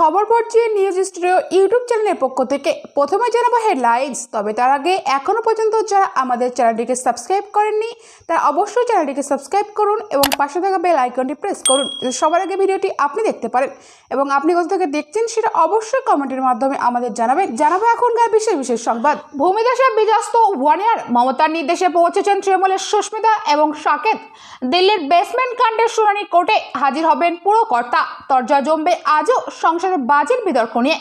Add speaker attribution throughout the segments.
Speaker 1: খবর পড়ছে news studio YouTube চ্যানেলের পক্ষ থেকে প্রথমে জানাবো হেডলাইন্স তবে তার আগে এখনও পর্যন্ত যারা আমাদের চ্যানেলটিকে সাবস্ক্রাইব করেননি তারা অবশ্যই চ্যানেলটিকে সাবস্ক্রাইব করুন এবং পাশে থাকা বেল আইকনটি প্রেস করুন সবার আগে ভিডিওটি আপনি দেখতে পারেন এবং আপনি কত থেকে দেখছেন সেটা অবশ্যই কমেন্টের মাধ্যমে আমাদের জানাবেন জানাবো এখনকার বিশেষ বিশেষ সংবাদ ভূমিদাসের ওয়ান ইয়ার মমতার নির্দেশে পৌঁছেছেন তৃণমূলের সুস্মিতা এবং সাকেত দিল্লির বেসমেন্ট কাণ্ডের শুনানি কোর্টে হাজির হবেন পুরো কর্তা তর্জা জমবে আজও সংসদ সংসদের বাজেট বিতর্ক নিয়ে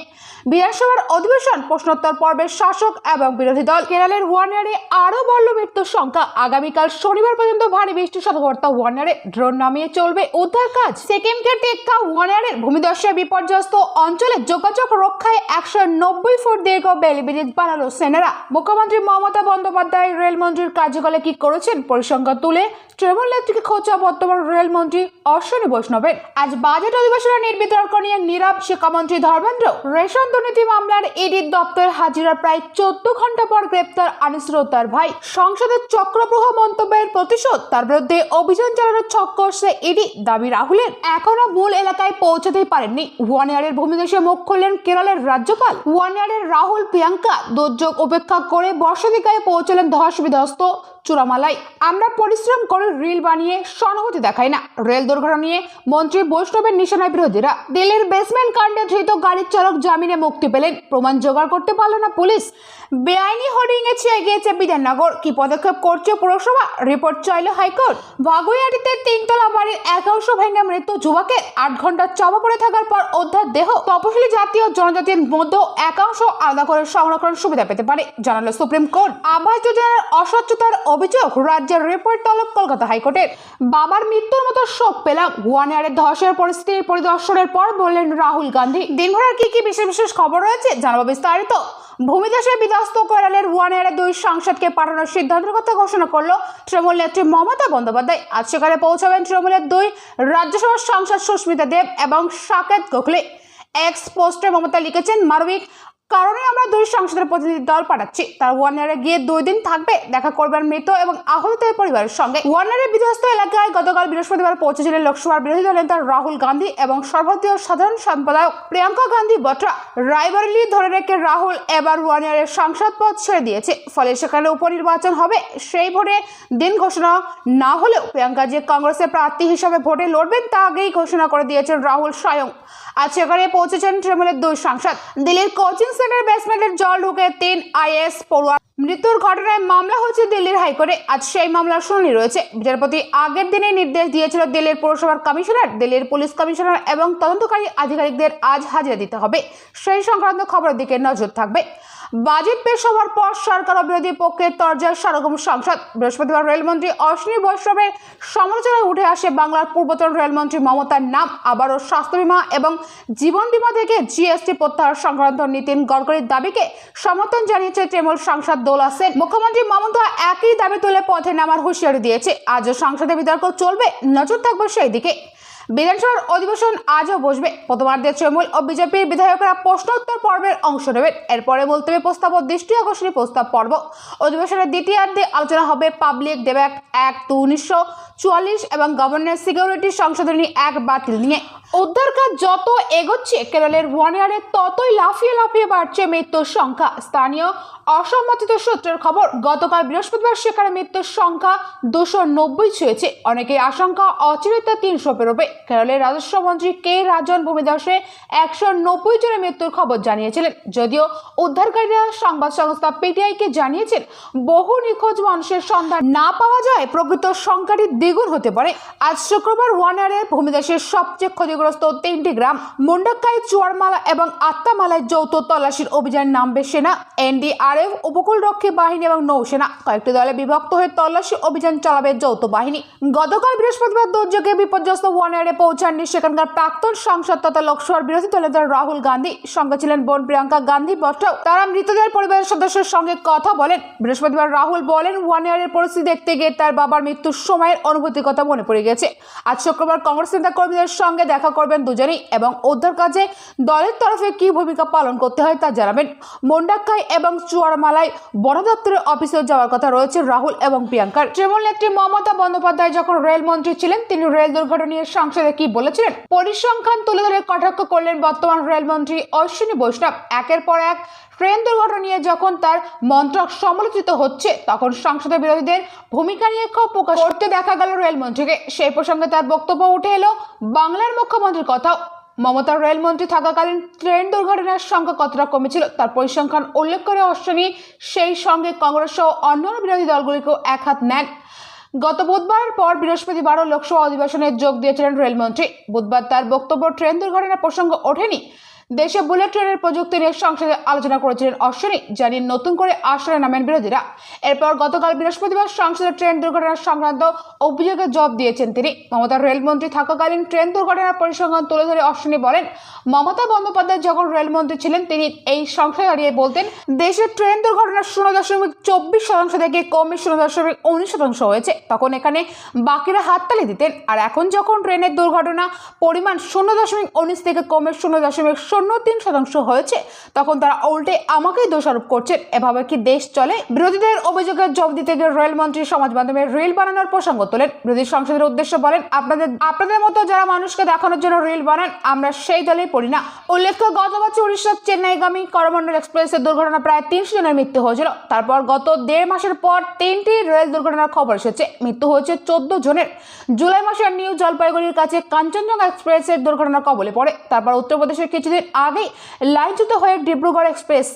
Speaker 1: বিধানসভার অধিবেশন প্রশ্নোত্তর পর্বের শাসক এবং বিরোধী দল কেরালের ওয়ানারে আরও বলল মৃত্যুর সংখ্যা আগামীকাল শনিবার পর্যন্ত ভারী বৃষ্টি সতর্কতা ওয়ানারে ড্রোন নামিয়ে চলবে উদ্ধার কাজ সিকিমকে টেক্কা ওয়ানারের ভূমিদস্যায় বিপর্যস্ত অঞ্চলে যোগাযোগ রক্ষায় একশো নব্বই ফুট দীর্ঘ বেলিবিদিত বানালো সেনারা মুখ্যমন্ত্রী মমতা বন্দ্যোপাধ্যায় রেলমন্ত্রীর কার্যকালে কি করেছেন পরিসংখ্যা তুলে তৃণমূল নেত্রীকে খোঁচা বর্তমান রেলমন্ত্রী অশ্বিনী বৈষ্ণবের আজ বাজেট অধিবেশনে নির্বিতর্ক নিয়ে নীরব শিক্ষামন্ত্রী ধর্মেন্দ্র রেশন দুর্নীতি মামলার ইডির দপ্তর হাজিরা প্রায় চোদ্দ ঘন্টা পর গ্রেপ্তার আনিসুর তার ভাই সংসদের চক্রপ্রহ মন্তব্যের প্রতিশোধ তার বিরুদ্ধে অভিযান চালানোর ছক করছে ইডি দাবি রাহুলের এখনো মূল এলাকায় পৌঁছাতেই পারেননি ওয়ান ইয়ারের ভূমিদেশে মুখ খুললেন কেরলের রাজ্যপাল ওয়ান ইয়ারের রাহুল প্রিয়াঙ্কা দুর্যোগ উপেক্ষা করে বর্ষদিকায় পৌঁছলেন ধস বিধ্বস্ত চূড়ামালায় আমরা পরিশ্রম করে করে রিল বানিয়ে সহানুভূতি দেখায় না রেল দুর্ঘটনা নিয়ে মন্ত্রী বৈষ্ণবের নিশানায় বিরোধীরা দিল্লির বেসমেন্ট কাণ্ডে ধৃত গাড়ির চালক জামিনে মুক্তি পেলেন প্রমাণ জোগাড় করতে পারল না পুলিশ বেআইনি হোর্ডিং এ ছেয়ে গিয়েছে বিধাননগর কি পদক্ষেপ করছে পুরসভা রিপোর্ট চাইল হাইকোর্ট ভাগুইয়াটিতে তিনতলা বাড়ির এক অংশ ভেঙে মৃত্যু যুবকের আট ঘন্টা চাপা পড়ে থাকার পর উদ্ধার দেহ তপশিলি জাতি ও জনজাতির মধ্যে একাংশ আলাদা করে সংরক্ষণ সুবিধা পেতে পারে জানালো সুপ্রিম কোর্ট আবাস যোজনার অস্বচ্ছতার অভিযোগ রাজ্যের রিপোর্ট তলব কলকাতা হাইকোর্টের বাবার মৃত্যুর মতো শোক পেলাম গোয়ানিয়ারের ধসের পরিস্থিতি পরিদর্শনের পর বললেন রাহুল গান্ধী দিনভরের কি কি বিশেষ বিশেষ খবর রয়েছে জানাবো বিস্তারিত ভূমিধসে বিধ্বস্ত কেরালের ওয়ানের দুই সাংসদকে পাঠানোর সিদ্ধান্তের কথা ঘোষণা করলো তৃণমূল নেত্রী মমতা বন্দ্যোপাধ্যায় আজ সেখানে পৌঁছাবেন তৃণমূলের দুই রাজ্যসভার সাংসদ সুস্মিতা দেব এবং সাকেত গোখলে এক্স পোস্টে মমতা লিখেছেন মানবিক কারণে আমরা দুই সংসদের প্রতিনিধি দল পাঠাচ্ছি তার ওয়ানারে গিয়ে দুই দিন থাকবে দেখা করবেন মৃত এবং আহতদের পরিবারের সঙ্গে ওয়ানারে বিধ্বস্ত এলাকায় গতকাল বৃহস্পতিবার পৌঁছেছিলেন লোকসভার বিরোধী দলের নেতা রাহুল গান্ধী এবং সর্বদীয় সাধারণ সম্পাদক প্রিয়াঙ্কা গান্ধী বট্রা রায়বারেলি ধরে রেখে রাহুল এবার ওয়ানারের সংসদ পদ ছেড়ে দিয়েছে ফলে সেখানে উপনির্বাচন হবে সেই ভোটে দিন ঘোষণা না হলেও প্রিয়াঙ্কা যে কংগ্রেসের প্রার্থী হিসাবে ভোটে লড়বেন তা আগেই ঘোষণা করে দিয়েছেন রাহুল স্বয়ং আজ সেখানে পৌঁছেছেন তৃণমূলের দুই সাংসদ দিল্লির কোচিং সেন্টার বেসমেন্টের জল ঢুকে তিন আইএস পড়ুয়া মৃত্যুর ঘটনায় মামলা হচ্ছে দিল্লির হাইকোর্টে আজ সেই মামলার শুনানি রয়েছে বিচারপতি আগের দিনে নির্দেশ দিয়েছিল দিল্লির পৌরসভার কমিশনার দিল্লির পুলিশ কমিশনার এবং তদন্তকারী আধিকারিকদের আজ হাজিরা দিতে হবে সেই সংক্রান্ত খবরের দিকে নজর থাকবে বাজেট পেশ হওয়ার পর সরকার ও বিরোধী পক্ষের তরজায় সরগম সংসদ বৃহস্পতিবার রেলমন্ত্রী অশ্বিনী বৈষ্ণবের সমালোচনায় উঠে আসে বাংলার পূর্বতন রেলমন্ত্রী মমতার নাম আবারও স্বাস্থ্য বিমা এবং জীবন বিমা থেকে জিএসটি প্রত্যাহার সংক্রান্ত নীতিন গড়করির দাবিকে সমর্থন জানিয়েছে তৃণমূল সাংসদ দোলা সেন মুখ্যমন্ত্রী মমতা একই দাবি তুলে পথে নামার হুঁশিয়ারি দিয়েছে আজও সংসদে বিতর্ক চলবে নজর থাকবে সেই দিকে বিধানসভার অধিবেশন আজও বসবে প্রথমার্ধে তৃণমূল ও বিজেপির বিধায়করা প্রশ্নোত্তর পর্বের অংশ নেবেন এরপরে মুলতবি প্রস্তাব ও দৃষ্টি আকর্ষণী প্রস্তাব পর্ব অধিবেশনের দ্বিতীয়ার্ধে আলোচনা হবে পাবলিক ডেব্যাক্ট অ্যাক্ট উনিশশো চুয়াল্লিশ এবং গভর্নর সিকিউরিটি সংশোধনী এক বাতিল নিয়ে উদ্ধার কাজ যত এগোচ্ছে কেরলের ওয়ানিয়ারে ততই লাফিয়ে লাফিয়ে বাড়ছে মৃত্যুর সংখ্যা স্থানীয় অসম্মতিত সূত্রের খবর গতকাল বৃহস্পতিবার সেখানে মৃত্যুর সংখ্যা দুশো নব্বই ছুঁয়েছে অনেকে আশঙ্কা অচিরিত তিনশো পেরোবে কেরলের রাজস্বমন্ত্রী কে রাজন ভূমিদাসে একশো নব্বই জনের মৃত্যুর খবর জানিয়েছিলেন যদিও উদ্ধারকারীরা সংবাদ সংস্থা পিটিআইকে জানিয়েছেন বহু নিখোঁজ মানুষের সন্ধান না পাওয়া যায় প্রকৃত সংখ্যাটি দ্বিগুণ হতে পারে আজ শুক্রবার ওয়ানারের ভূমিদেশের সবচেয়ে ক্ষতিগ্রস্ত তিনটি গ্রাম মুন্ডাক্কাই চুয়ারমালা এবং আত্মামালায় যৌথ তল্লাশির অভিযান নামবে সেনা এনডিআরএফ উপকূলরক্ষী বাহিনী এবং নৌসেনা কয়েকটি দলে বিভক্ত হয়ে তল্লাশি অভিযান চালাবে যৌথ বাহিনী গতকাল বৃহস্পতিবার দুর্যোগে বিপর্যস্ত ওয়ানারে পৌঁছাননি সেখানকার প্রাক্তন সংসদ তথা লোকসভার বিরোধী দলের দল রাহুল গান্ধী সঙ্গে ছিলেন বোন প্রিয়াঙ্কা গান্ধী বট্টাও তারা মৃতদের পরিবারের সদস্যের সঙ্গে কথা বলেন বৃহস্পতিবার রাহুল বলেন ওয়ানারের পরিস্থিতি দেখতে গিয়ে তার বাবার মৃত্যুর সময়ের অনুভূতির কথা মনে পড়ে গেছে আজ শুক্রবার কংগ্রেস নেতা কর্মীদের সঙ্গে দেখা করবেন দুজনেই এবং উদ্ধার কাজে দলের তরফে কি ভূমিকা পালন করতে হয় তা জানাবেন মন্ডাক্ষায় এবং চুয়ারমালায় বন দপ্তরের অফিসে যাওয়ার কথা রয়েছে রাহুল এবং প্রিয়াঙ্কার তৃণমূল নেত্রী মমতা বন্দ্যোপাধ্যায় যখন রেলমন্ত্রী ছিলেন তিনি রেল দুর্ঘটনা নিয়ে সংসদে কি বলেছিলেন পরিসংখ্যান তুলে ধরে কটাক্ষ করলেন বর্তমান রেলমন্ত্রী অশ্বিনী বৈষ্ণব একের পর এক ট্রেন দুর্ঘটনা নিয়ে যখন তার মন্ত্রক সমালোচিত হচ্ছে তখন সংসদের বিরোধীদের ভূমিকা নিয়ে ক্ষোভ প্রকাশ করতে দেখা পাঠানো রেলমন্ত্রীকে সেই প্রসঙ্গে তার বক্তব্য উঠে এলো বাংলার মুখ্যমন্ত্রীর কথাও মমতার রেলমন্ত্রী থাকাকালীন ট্রেন দুর্ঘটনার সংখ্যা কতটা কমেছিল তার পরিসংখ্যান উল্লেখ করে অশ্বিনী সেই সঙ্গে কংগ্রেস সহ অন্যান্য বিরোধী দলগুলিকেও এক হাত নেন গত বুধবারের পর বৃহস্পতিবারও লোকসভা অধিবেশনে যোগ দিয়েছিলেন রেলমন্ত্রী বুধবার তার বক্তব্য ট্রেন দুর্ঘটনার প্রসঙ্গ ওঠেনি দেশে বুলেট ট্রেনের প্রযুক্তি নিয়ে সংসদে আলোচনা করেছিলেন অশ্বিনী জানিয়ে নতুন করে আসরে নামেন বিরোধীরা এরপর গতকাল বৃহস্পতিবার সংসদে ট্রেন দুর্ঘটনা সংক্রান্ত অভিযোগে জব দিয়েছেন তিনি মমতার রেলমন্ত্রী থাকাকালীন ট্রেন দুর্ঘটনার পরিসংখ্যান তুলে ধরে অশ্বিনী বলেন মমতা বন্দ্যোপাধ্যায় যখন রেলমন্ত্রী ছিলেন তিনি এই সংসদে দাঁড়িয়ে বলতেন দেশের ট্রেন দুর্ঘটনা শূন্য দশমিক চব্বিশ শতাংশ থেকে কমে শূন্য দশমিক উনিশ শতাংশ হয়েছে তখন এখানে বাকিরা হাততালি দিতেন আর এখন যখন ট্রেনের দুর্ঘটনা পরিমাণ শূন্য দশমিক উনিশ থেকে কমে শূন্য দশমিক শূন্য তিন শতাংশ হয়েছে তখন তারা উল্টে আমাকেই দোষারোপ করছেন এভাবে কি দেশ চলে বিরোধীদের অভিযোগের জব দিতে গিয়ে রেলমন্ত্রী সমাজ মাধ্যমে রেল বানানোর প্রসঙ্গ তোলেন বিরোধী সংসদের উদ্দেশ্য বলেন আপনাদের আপনাদের মতো যারা মানুষকে দেখানোর জন্য রেল বানান আমরা সেই দলেই পড়ি না উল্লেখ্য গত বছর উড়িষ্যার চেন্নাইগামী করমন্ডল এক্সপ্রেসের দুর্ঘটনা প্রায় তিনশো জনের মৃত্যু হয়েছিল তারপর গত দেড় মাসের পর তিনটি রেল দুর্ঘটনার খবর এসেছে মৃত্যু হয়েছে চোদ্দ জনের জুলাই মাসের নিউ জলপাইগুড়ির কাছে কাঞ্চনজঙ্ঘা এক্সপ্রেসের দুর্ঘটনার কবলে পড়ে তারপর উত্তরপ্রদেশের কিছুদিন আগে লাইনচ্যুত হয়ে ডিব্রুগড় এক্সপ্রেস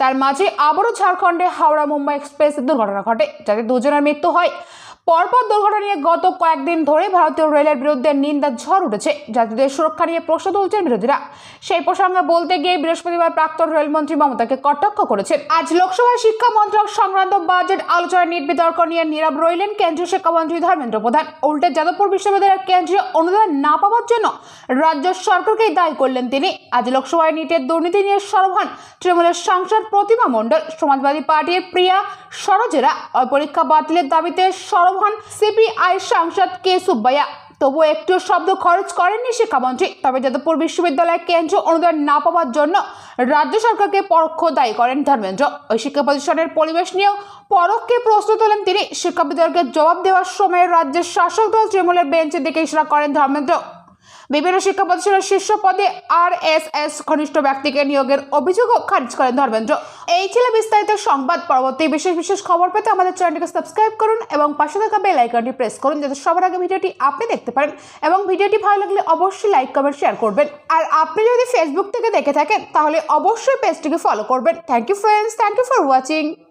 Speaker 1: তার মাঝে আবারও ঝাড়খণ্ডে হাওড়া মুম্বাই এক্সপ্রেসের দুর্ঘটনা ঘটে যাতে দুজনের মৃত্যু হয় পরপর দুর্ঘটনা নিয়ে গত কয়েকদিন ধরে ভারতীয় রেলের বিরুদ্ধে নিন্দার ঝড় উঠেছে যাত্রীদের সুরক্ষা নিয়ে প্রশ্ন তুলছেন বিরোধীরা সেই প্রসঙ্গে বলতে গিয়ে বৃহস্পতিবার প্রাক্তন রেলমন্ত্রী মমতাকে কটাক্ষ করেছেন আজ লোকসভায় শিক্ষা মন্ত্রক সংক্রান্ত বাজেট আলোচনা নিট বিতর্ক নিয়ে নীরব রইলেন কেন্দ্রীয় শিক্ষামন্ত্রী ধর্মেন্দ্র প্রধান উল্টে যাদবপুর বিশ্ববিদ্যালয়ের কেন্দ্রীয় অনুদান না পাওয়ার জন্য রাজ্য সরকারকেই দায়ী করলেন তিনি আজ লোকসভায় নিটের দুর্নীতি নিয়ে সরব হন তৃণমূলের সাংসদ চেয়ারপারসন প্রতিমা মণ্ডল সমাজবাদী পার্টির প্রিয়া সরোজেরা পরীক্ষা বাতিলের দাবিতে সরব হন সিপিআই সাংসদ কে সুব্বাইয়া তবুও একটু শব্দ খরচ করেননি শিক্ষামন্ত্রী তবে যাদবপুর বিশ্ববিদ্যালয়ের কেন্দ্র অনুদান না পাওয়ার জন্য রাজ্য সরকারকে পরোক্ষ দায়ী করেন ধর্মেন্দ্র ওই শিক্ষা প্রতিষ্ঠানের পরিবেশ নিয়েও পরোক্ষে প্রশ্ন তোলেন তিনি শিক্ষা বিতর্কের জবাব দেওয়ার সময় রাজ্যের শাসক দল তৃণমূলের বেঞ্চের দিকে ইশারা করেন ধর্মেন্দ্র বিভিন্ন শিক্ষা প্রতিষ্ঠানের শীর্ষ পদে আর এস এস ঘনিষ্ঠ ব্যক্তিকে নিয়োগের অভিযোগ খারিজ করেন ধর্মেন্দ্র এই ছিল বিস্তারিত সংবাদ পরবর্তী বিশেষ বিশেষ খবর পেতে আমাদের চ্যানেলটিকে সাবস্ক্রাইব করুন এবং পাশে থাকা বেল আইকনটি প্রেস করুন যাতে সবার আগে ভিডিওটি আপনি দেখতে পারেন এবং ভিডিওটি ভালো লাগলে অবশ্যই লাইক কমেন্ট শেয়ার করবেন আর আপনি যদি ফেসবুক থেকে দেখে থাকেন তাহলে অবশ্যই পেজটিকে ফলো করবেন thank you friends thank you for watching